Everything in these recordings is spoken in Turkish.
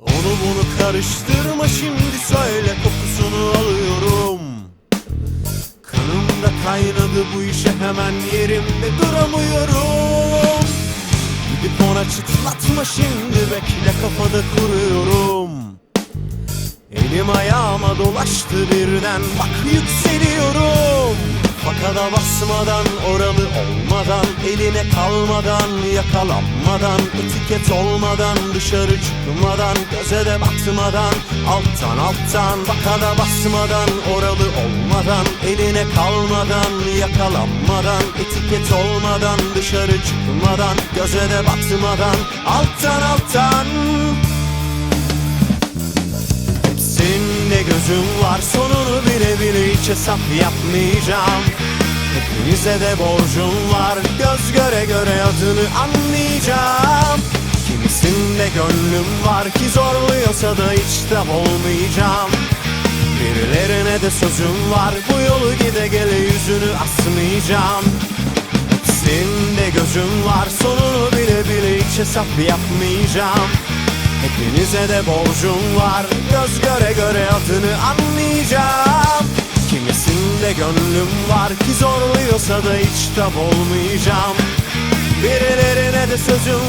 Onu bunu karıştırma şimdi söyle kokusunu alıyorum. Kanımda kaynadı bu işe hemen yerimde duramıyorum. Gidip ona çıtlatma şimdi bekle kafada kuruyorum. Elim ayağıma dolaştı birden bak yükseliyorum Fakada basmadan oralı olmadan Eline kalmadan yakalanmadan Etiket olmadan dışarı çıkmadan Göze de batmadan alttan alttan Fakada basmadan oralı olmadan Eline kalmadan yakalanmadan Etiket olmadan dışarı çıkmadan Göze batmadan alttan alttan gözüm var sonunu bile bile hiç hesap yapmayacağım. Hepinize de borcum var göz göre göre adını anlayacağım. Kimisinde gönlüm var ki zorluyorsa da hiç tab olmayacağım. Birilerine de sözüm var bu yolu gide gele yüzünü asmayacağım. Hepsinde gözüm var sonunu bile bile hiç hesap yapmayacağım Hepinize de borcum var. Göz göre göre adını anlayacağım. Kimisinde gönlüm var ki zorluyorsa da hiç tab olmayacağım. Birilerine de sözüm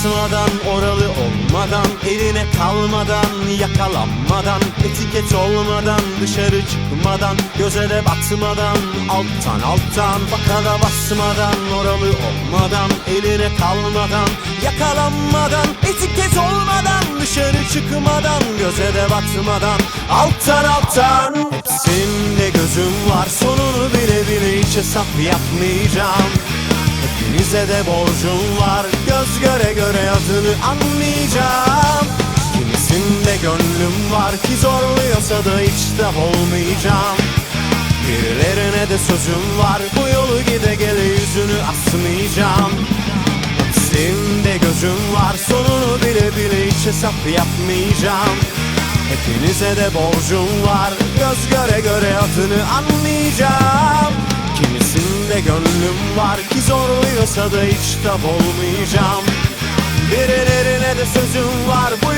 Basmadan, oralı olmadan Eline kalmadan, yakalanmadan Etiket olmadan, dışarı çıkmadan Göze de batmadan, alttan alttan Fakada basmadan, oralı olmadan Eline kalmadan, yakalanmadan Etiket olmadan, dışarı çıkmadan Göze de batmadan, alttan alttan. Hepsinde gözüm var, sonunu bile bile hiç hesap yapmayacağım Hepinize de borcum var. Göz göre göre adını anlayacağım. Kimisinde gönlüm var ki zorluyorsa da hiç de olmayacağım. Birilerine de sözüm var. Bu yolu gide gele yüzünü asmayacağım. Hepsinde gözüm var. Sonunu bile bile hiç hesap yapmayacağım. Hepinize de borcum var. Göz göre göre adını anlayacağım. Kimisinde gönlüm var ki zorluyorsa da hiç tab olmayacağım. Birilerine de sözüm var Bu